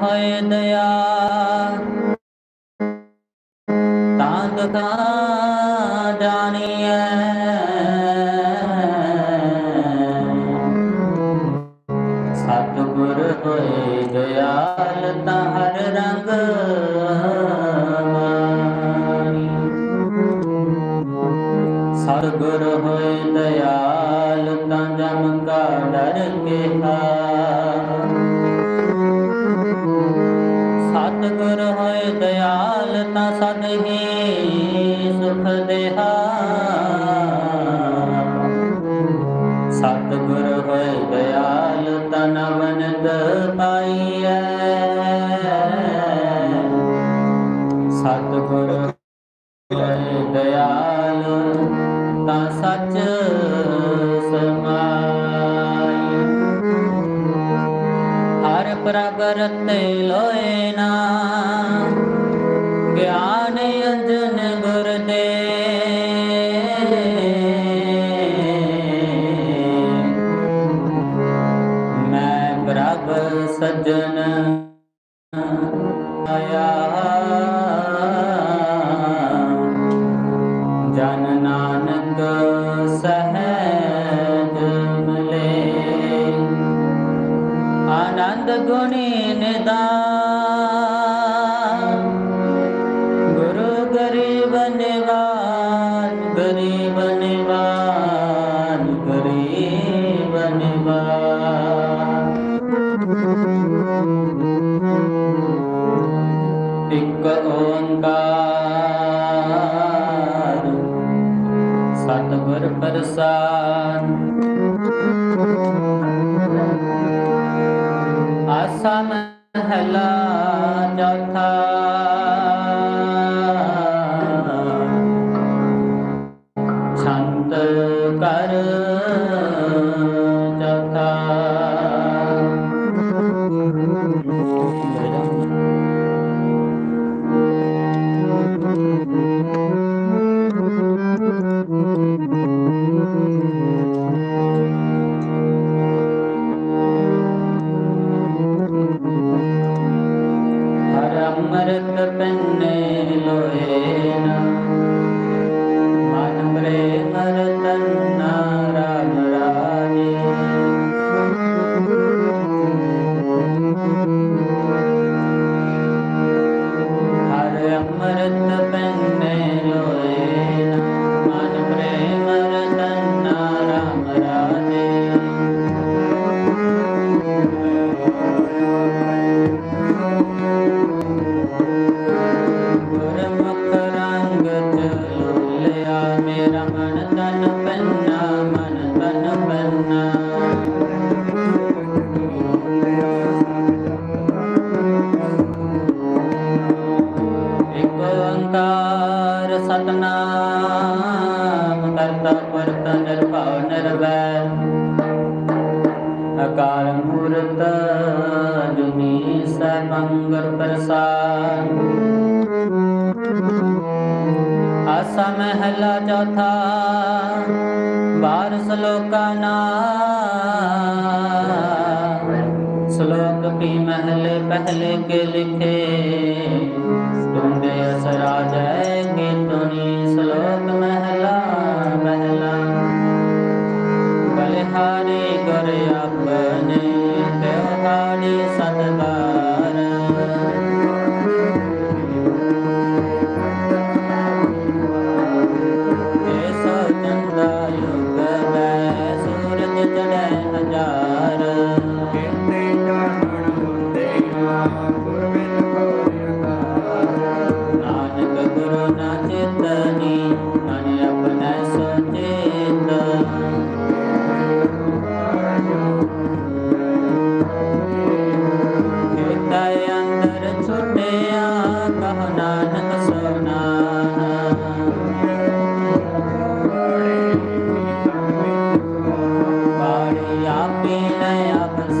ਹਾਏ ਦਇਆ ਤਾਂ ਦਤਾ ਸਤਿਗੁਰ ਹੋਏ ਦਇਆਲ ਤਾਂ ਰੰਗ ਸਤਿਗੁਰ ਹੋਏ ਦਇਆਲ ਜਮ ਕਾ ਡਰ ਕੇਹਾ ਸਤਿਗੁਰ ਹੋਏ ਦਇਆਲ ਤਾਂ ਸਦ ਹੀ ਸੁਖ ਦੇਹਾ। ਸਤਿਗੁਰ ਹੋਏ ਦਇਆਲ ਤਨ ਵਨਦ ਪਾਈਐ। ਸਤਿਗੁਰ ਪ੍ਰਭ ਲੋਏ ਨਾ। ਗਿਆਨ ਅੰਜਨ ਗੁਰ ਦੇ ਮੈਂ ਪ੍ਰਭ ਸਜਣ ਆਇਆ। 나 কার ਹਰ ਅਕਾਲ ਮੂਰਤ, ਜੁਨੀ ਸੈਭੰ ਪ੍ਰਸਾਦ। ਆਸਾ ਮਹਿਲਾ ਚੌਥਾ ਬਾਰ ਸ਼ਲੋਕਾ ਨਾਮ ਸ਼ਲੋਕ ਪੀ ਮਹਿਲੇ ਪਹਿਲੇ ਕੇ ਲਿਖੇ, ਤੁੰਦੇ ਅਸਰਾ ਜੈ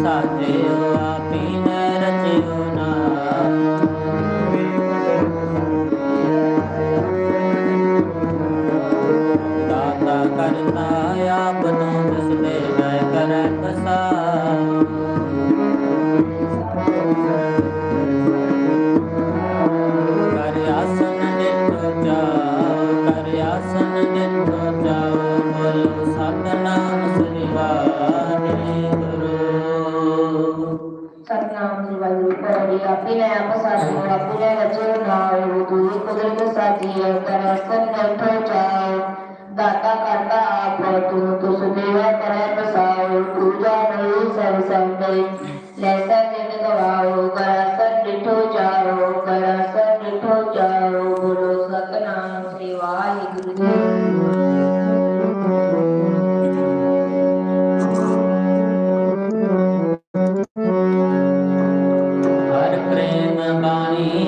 Yeah. दाता करता आप तू तुस देवा करे बसाओ पूजा नहीं सब संदे लैसा जिन गवाओ करा सर डिठो जाओ करा सर डिठो जाओ बोलो सतनाम श्री वाहिगुरु हर प्रेम बाणी